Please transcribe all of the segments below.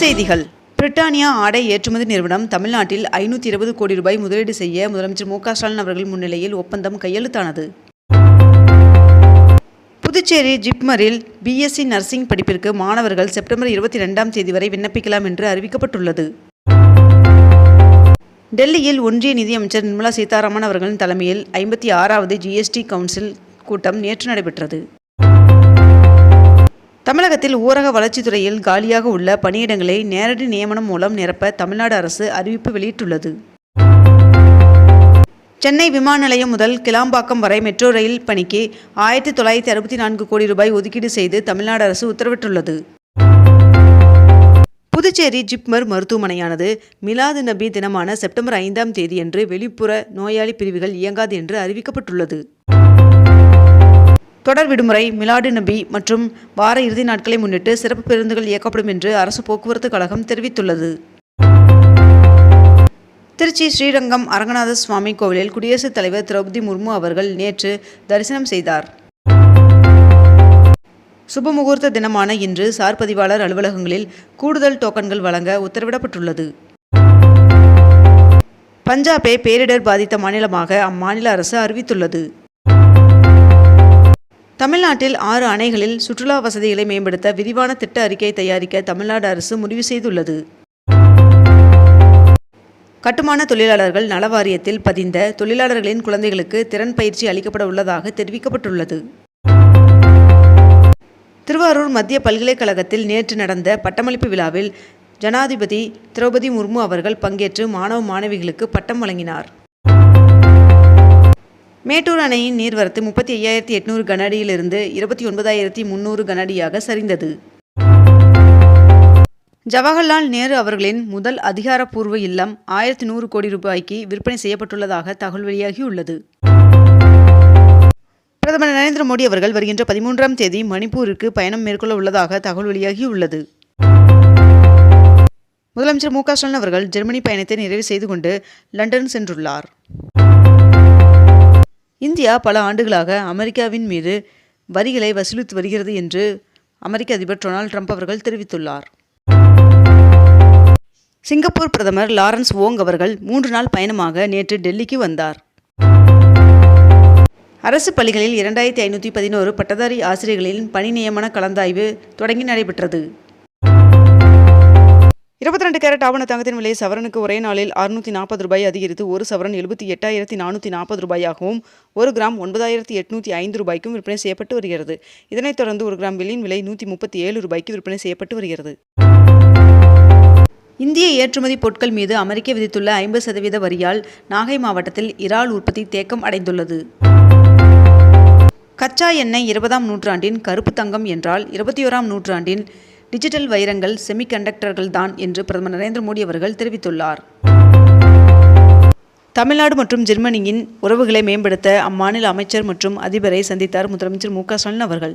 செய்திகள். பிரிட்டானியா ஆடை ஏற்றுமதி நிறுவனம் தமிழ்நாட்டில் ஐநூற்றி இருபது கோடி ரூபாய் முதலீடு செய்ய முதலமைச்சர் மு க ஸ்டாலின் அவர்கள் முன்னிலையில் ஒப்பந்தம் கையெழுத்தானது. புதுச்சேரி ஜிப்மரில் பிஎஸ்சி நர்சிங் படிப்பிற்கு மாணவர்கள் செப்டம்பர் இருபத்தி ரெண்டாம் தேதி வரை விண்ணப்பிக்கலாம் என்று அறிவிக்கப்பட்டுள்ளது. டெல்லியில் ஒன்றிய நிதியமைச்சர் நிர்மலா சீதாராமன் அவர்களின் தலைமையில் ஐம்பத்தி ஆறாவது ஜிஎஸ்டி கவுன்சில் கூட்டம் நேற்று நடைபெற்றது. தமிழகத்தில் ஊரக வளர்ச்சித்துறையில் காலியாக உள்ள பணியிடங்களை நேரடி நியமனம் மூலம் நிரப்ப தமிழ்நாடு அரசு அறிவிப்பு வெளியிட்டுள்ளது. சென்னை விமான நிலையம் முதல் கிளாம்பாக்கம் வரை மெட்ரோ ரயில் பணிக்கு ஆயிரத்தி தொள்ளாயிரத்தி அறுபத்தி நான்கு கோடி ரூபாய் ஒதுக்கீடு செய்து தமிழ்நாடு அரசு உத்தரவிட்டுள்ளது. புதுச்சேரி ஜிப்மர் மருத்துவமனையானது மிலாது நபி தினமான செப்டம்பர் ஐந்தாம் தேதியன்று வெளிப்புற நோயாளி பிரிவுகள் இயங்காது என்று அறிவிக்கப்பட்டுள்ளது. தொடர் விடுமுறை மிலாடு நபி மற்றும் வார இறுதி நாட்களை முன்னிட்டு சிறப்பு பேருந்துகள் இயக்கப்படும் என்று அரசு போக்குவரத்து கழகம் தெரிவித்துள்ளது. திருச்சி ஸ்ரீரங்கம் அரங்கநாத சுவாமி கோவிலில் குடியரசுத் தலைவர் திரௌபதி முர்மு அவர்கள் நேற்று தரிசனம் செய்தார். சுபமுகூர்த்த தினமான இன்று சார் பதிவாளர் அலுவலகங்களில் கூடுதல் டோக்கன்கள் வழங்க உத்தரவிடப்பட்டுள்ளது. பஞ்சாபை பேரிடர் பாதித்த மாநிலமாக அம்மாநில அரசு அறிவித்துள்ளது. தமிழ்நாட்டில் ஆறு அணைகளில் சுற்றுலா வசதிகளை மேம்படுத்த விரிவான திட்ட அறிக்கை தயாரிக்க தமிழ்நாடு அரசு முடிவு செய்துள்ளது. கட்டுமான தொழிலாளர்கள் நல வாரியத்தில் பதிந்த தொழிலாளர்களின் குழந்தைகளுக்கு திறன் பயிற்சி அளிக்கப்பட உள்ளதாக தெரிவிக்கப்பட்டுள்ளது. திருவாரூர் மத்திய பல்கலைக்கழகத்தில் நேற்று நடந்த பட்டமளிப்பு விழாவில் ஜனாதிபதி திரௌபதி முர்மு அவர்கள் பங்கேற்று மாணவ மாணவிகளுக்கு பட்டம் வழங்கினார். மேட்டூர் அணையின் நீர்வரத்து முப்பத்தி ஐயாயிரத்தி எட்நூறு கனஅடியிலிருந்து இருபத்தி ஒன்பதாயிரத்தி முந்நூறு கனஅடியாக சரிந்தது. ஜவஹர்லால் நேரு அவர்களின் முதல் அதிகாரப்பூர்வ இல்லம் ஆயிரத்தி நூறு கோடி ரூபாய்க்கு விற்பனை செய்யப்பட்டுள்ளதாக தகவல் வெளியாகியுள்ளது. பிரதமர் நரேந்திர மோடி அவர்கள் வருகின்ற பதிமூன்றாம் தேதி மணிப்பூருக்கு பயணம் மேற்கொள்ள உள்ளதாக தகவல் வெளியாகியுள்ளது. முதலமைச்சர் மு க ஸ்டாலின் அவர்கள் ஜெர்மனி பயணத்தை நிறைவு செய்து கொண்டு லண்டன் சென்றுள்ளார். இந்தியா பல ஆண்டுகளாக அமெரிக்காவின் மீது வரிகளை வசூலித்து வருகிறது என்று அமெரிக்க அதிபர் டொனால்ட் ட்ரம்ப் அவர்கள் தெரிவித்துள்ளார். சிங்கப்பூர் பிரதமர் லாரன்ஸ் ஓங் அவர்கள் மூன்று நாள் பயணமாக நேற்று டெல்லிக்கு வந்தார். அரசு பள்ளிகளில் இரண்டாயிரத்தி ஐநூற்றி பதினோரு பட்டதாரி ஆசிரியர்களின் பணி நியமன கலந்தாய்வு தொடங்கி நடைபெற்றது. இருபத்தி ரெண்டு கேரட் ஆவண தங்கத்தின் விலை சவரனுக்கு ஒரே நாளில் அறுநூற்றி நாற்பது ரூபாய் அதிகரித்து ஒரு சவரன் எழுபத்தி எட்டாயிரத்தி நானூற்றி நாற்பது ரூபாயாகவும் ஒரு கிராம் ஒன்பதாயிரத்தி எட்நூற்றி ஐந்து ரூபாய்க்கும் விற்பனை செய்யப்பட்டு வருகிறது. இதனைத் தொடர்ந்து ஒரு கிராம் வெள்ளியின் விலை நூற்றி முப்பத்தி ஏழு ரூபாய்க்கு விற்பனை செய்யப்பட்டு வருகிறது. இந்திய ஏற்றுமதி பொருட்கள் மீது அமெரிக்க விதித்துள்ள ஐம்பது சதவீத வரியால் நாகை மாவட்டத்தில் இறால் உற்பத்தி தேக்கம் அடைந்துள்ளது. கச்சா எண்ணெய் இருபதாம் நூற்றாண்டின் கருப்பு தங்கம் என்றால் இருபத்தி ஓராம் நூற்றாண்டின் டிஜிட்டல் வைரங்கள் செமிகண்டக்டர்கள் தான் என்று பிரதமர் நரேந்திர மோடி அவர்கள் தெரிவித்துள்ளார். தமிழ்நாடு மற்றும் ஜெர்மனியின் உறவுகளை மேம்படுத்த அம்மாநில அமைச்சர் மற்றும் அதிபரை சந்தித்தார் முதலமைச்சர் மு க ஸ்டாலின் அவர்கள்.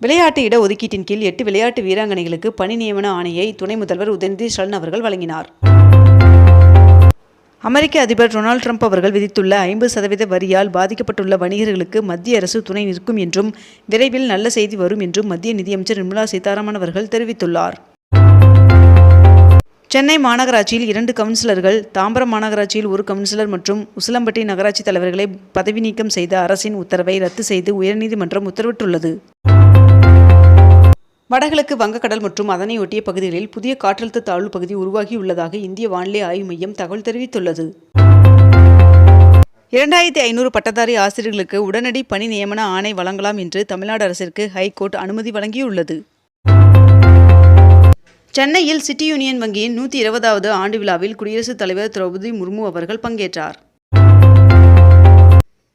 விளையாட்டு இட ஒதுக்கீட்டின் கீழ் எட்டு விளையாட்டு வீராங்கனைகளுக்கு பணி நியமன ஆணையை துணை முதல்வர் உதயநிதி ஸ்டாலின் அவர்கள் வழங்கினார். அமெரிக்க அதிபர் டொனால்டு ட்ரம்ப் அவர்கள் விதித்துள்ள ஐம்பது சதவீத வரியால் பாதிக்கப்பட்டுள்ள வணிகர்களுக்கு மத்திய அரசு துணை நிற்கும் என்றும் விரைவில் நல்ல செய்தி வரும் என்றும் மத்திய நிதியமைச்சர் நிர்மலா சீதாராமன் அவர்கள் தெரிவித்துள்ளார். சென்னை மாநகராட்சியில் இரண்டு கவுன்சிலர்கள் தாம்பரம் மாநகராட்சியில் ஒரு கவுன்சிலர் மற்றும் உசிலம்பட்டி நகராட்சி தலைவர்களை பதவி நீக்கம் செய்த அரசின் உத்தரவை ரத்து செய்து உயர்நீதிமன்றம் உத்தரவிட்டுள்ளது. வடகிழக்கு வங்கக்கடல் மற்றும் அதனையொட்டிய பகுதிகளில் புதிய காற்றழுத்த தாழ்வு பகுதி உருவாகியுள்ளதாக இந்திய வானிலை ஆய்வு மையம் தகவல் தெரிவித்துள்ளது. இரண்டாயிரத்தி ஐநூறு பட்டதாரி ஆசிரியர்களுக்கு உடனடி பணி நியமன ஆணை வழங்கலாம் என்று தமிழ்நாடு அரசிற்கு ஹைகோர்ட் அனுமதி வழங்கியுள்ளது. சென்னையில் சிட்டி யூனியன் வங்கியின் நூற்றி இருபதாவது ஆண்டு விழாவில் குடியரசுத் தலைவர் திரௌபதி முர்மு அவர்கள் பங்கேற்றார்.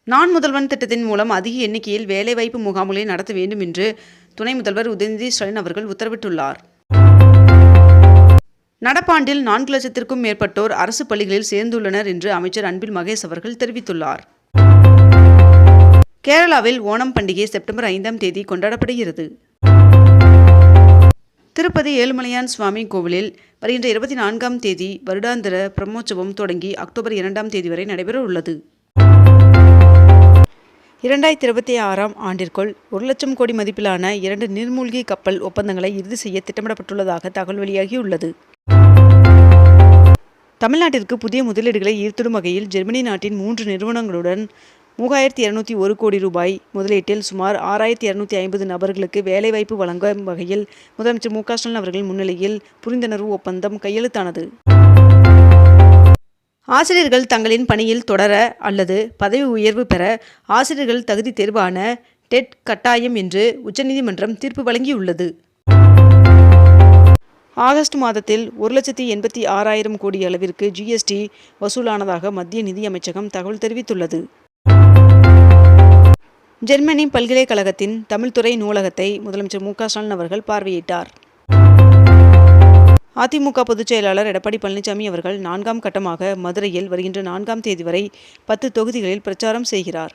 நான் முதல்வன் திட்டத்தின் மூலம் அதிக எண்ணிக்கையில் வேலைவாய்ப்பு முகாம்களை நடத்த வேண்டும் என்று துணை முதல்வர் உதயநிதி ஸ்டாலின் அவர்கள் உத்தரவிட்டுள்ளார். நடப்பாண்டில் நான்கு லட்சத்திற்கும் மேற்பட்டோர் அரசு பள்ளிகளில் சேர்ந்துள்ளனர் என்று அமைச்சர் அன்பில் மகேஷ் அவர்கள் தெரிவித்துள்ளார். கேரளாவில் ஓணம் பண்டிகை செப்டம்பர் ஐந்தாம் தேதி கொண்டாடப்படுகிறது. திருப்பதி ஏழுமலையான் சுவாமி கோவிலில் வருகின்ற இருபத்தி நான்காம் தேதி வருடாந்திர பிரம்மோற்சவம் தொடங்கி அக்டோபர் இரண்டாம் தேதி வரை நடைபெற உள்ளது இரண்டாயிரத்தி இருபத்தி ஆறாம் ஆண்டிற்குள் ஒரு லட்சம் கோடி மதிப்பிலான இரண்டு நீர்மூழ்கி கப்பல் ஒப்பந்தங்களை இறுதி செய்ய திட்டமிடப்பட்டுள்ளதாக தகவல் வெளியாகியுள்ளது. தமிழ்நாட்டிற்கு புதிய முதலீடுகளை ஈர்த்திடும் வகையில் ஜெர்மனி நாட்டின் மூன்று நிறுவனங்களுடன் மூவாயிரத்தி இருநூத்தி ஒரு கோடி ரூபாய் முதலீட்டில் சுமார் ஆறாயிரத்தி இருநூத்தி ஐம்பது நபர்களுக்கு வேலைவாய்ப்பு வழங்கும் வகையில் முதலமைச்சர் மு க ஸ்டாலின் அவர்கள் முன்னிலையில் புரிந்துணர்வு ஒப்பந்தம் கையெழுத்தானது. ஆசிரியர்கள் தங்களின் பணியில் தொடர அல்லது பதவி உயர்வு பெற ஆசிரியர்கள் தகுதி தேர்வான டெட் கட்டாயம் என்று உச்சநீதிமன்றம் தீர்ப்பு வழங்கியுள்ளது. ஆகஸ்ட் மாதத்தில் ஒரு லட்சத்தி எண்பத்தி ஆறாயிரம் கோடி அளவிற்கு ஜிஎஸ்டி வசூலானதாக மத்திய நிதி அமைச்சகம் தகவல் தெரிவித்துள்ளது. ஜெர்மனி பல்கலைக்கழகத்தின் தமிழ்துறை நூலகத்தை முதலமைச்சர் மு க ஸ்டாலின் அவர்கள் பார்வையிட்டார். அதிமுக பொதுச் செயலாளர் எடப்பாடி பழனிசாமி அவர்கள் நான்காம் கட்டமாக மதுரையில் வருகின்ற நான்காம் தேதி வரை பத்து தொகுதிகளில் பிரச்சாரம் செய்கிறார்.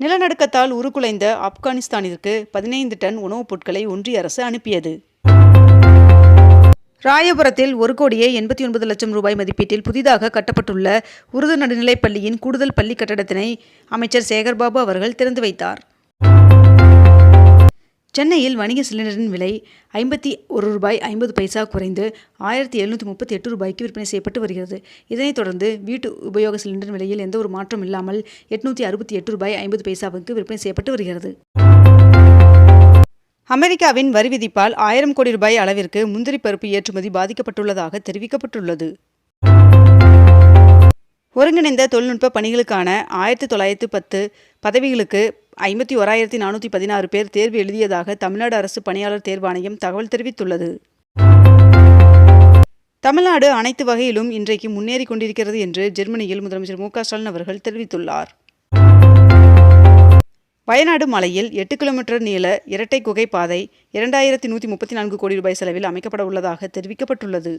நிலநடுக்கத்தால் உருக்குலைந்த ஆப்கானிஸ்தானிற்கு பதினைந்து டன் உணவுப் பொருட்களை ஒன்றிய அரசு அனுப்பியது. ராயபுரத்தில் ஒரு கோடியே எண்பத்தி ஒன்பது லட்சம் ரூபாய் மதிப்பீட்டில் புதிதாக கட்டப்பட்டுள்ள உருது நடுநிலைப் பள்ளியின் கூடுதல் பள்ளி கட்டடத்தினை அமைச்சர் சேகர்பாபு அவர்கள் திறந்து வைத்தார். சென்னையில் வணிக சிலிண்டரின் விலை ஐம்பத்தி ஒரு ரூபாய் ஐம்பது பைசா குறைந்து ஆயிரத்தி எழுநூற்றி முப்பத்தி எட்டு ரூபாய்க்கு விற்பனை செய்யப்பட்டு வருகிறது. இதனைத் தொடர்ந்து வீட்டு உபயோக சிலிண்டர் விலையில் எந்த ஒரு மாற்றம் இல்லாமல் எட்நூற்றி அறுபத்தி எட்டு ரூபாய் ஐம்பது பைசாவுக்கு விற்பனை செய்யப்பட்டு வருகிறது. அமெரிக்காவின் வரி விதிப்பால் ஆயிரம் கோடி ரூபாய் அளவிற்கு முந்திரி பருப்பு ஏற்றுமதி பாதிக்கப்பட்டுள்ளதாக தெரிவிக்கப்பட்டுள்ளது. ஒருங்கிணைந்த தொழில்நுட்ப பணிகளுக்கான ஆயிரத்தி தொள்ளாயிரத்து பத்து பதவிகளுக்கு ஐம்பத்தி ஓராயிரத்தி நானூற்றி பதினாறு பேர் தேர்வு எழுதியதாக தமிழ்நாடு அரசு பணியாளர் தேர்வாணையம் தகவல் தெரிவித்துள்ளது. தமிழ்நாடு அனைத்து வகையிலும் இன்றைக்கு முன்னேறி கொண்டிருக்கிறது என்று ஜெர்மனியில் முதலமைச்சர் மு ஸ்டாலின் அவர்கள் தெரிவித்துள்ளார். வயநாடு மலையில் எட்டு கிலோமீட்டர் நீள இரட்டை குகை பாதை இரண்டாயிரத்தி நூற்றி முப்பத்தி நான்கு கோடி ரூபாய் செலவில் அமைக்கப்பட உள்ளதாக தெரிவிக்கப்பட்டுள்ளது.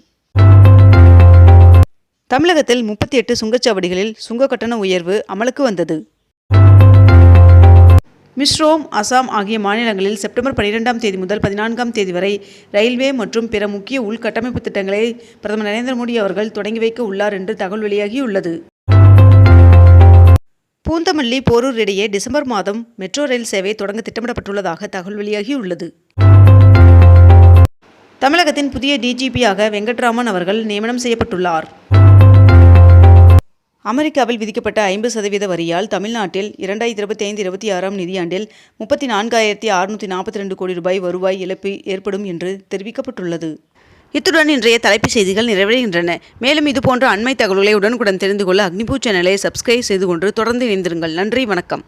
தமிழகத்தில் முப்பத்தி எட்டு சுங்கச்சாவடிகளில் சுங்க கட்டண உயர்வு அமலுக்கு வந்தது. மிஸ்ரோம் அசாம் ஆகிய மாநிலங்களில் செப்டம்பர் பன்னிரெண்டாம் தேதி முதல் பதினான்காம் தேதி வரை ரயில்வே மற்றும் பிற முக்கிய உள்கட்டமைப்பு திட்டங்களை பிரதமர் நரேந்திர மோடி அவர்கள் தொடங்கி வைக்க உள்ளார் என்று தகவல் வெளியாகியுள்ளது. பூந்தமல்லி போரூர் இடையே டிசம்பர் மாதம் மெட்ரோ ரயில் சேவை தொடங்க திட்டமிடப்பட்டுள்ளதாக தகவல் வெளியாகியுள்ளது. தமிழகத்தின் புதிய டிஜிபியாக வெங்கட்ராமன் அவர்கள் நியமனம் செய்யப்பட்டுள்ளார். அமெரிக்காவில் விதிக்கப்பட்ட ஐம்பது சதவீத வரியால் தமிழ்நாட்டில் இரண்டாயிரத்தி இருபத்தி ஐந்து இருபத்தி ஆறாம் நிதியாண்டில் முப்பத்தி நான்காயிரத்தி அறுநூற்றி நாற்பத்தி ரெண்டு கோடி ரூபாய் வருவாய் இழப்பு ஏற்படும் என்று தெரிவிக்கப்பட்டுள்ளது. இத்துடன் இன்றைய தலைப்புச் செய்திகள் நிறைவடைகின்றன. மேலும் இதுபோன்ற அண்மை தகவல்களை உடனுக்குடன் தெரிந்து கொள்ள அக்னிபூ சேனலை சப்ஸ்கிரைப் செய்து கொண்டு தொடர்ந்து இணைந்திருங்கள். நன்றி வணக்கம்.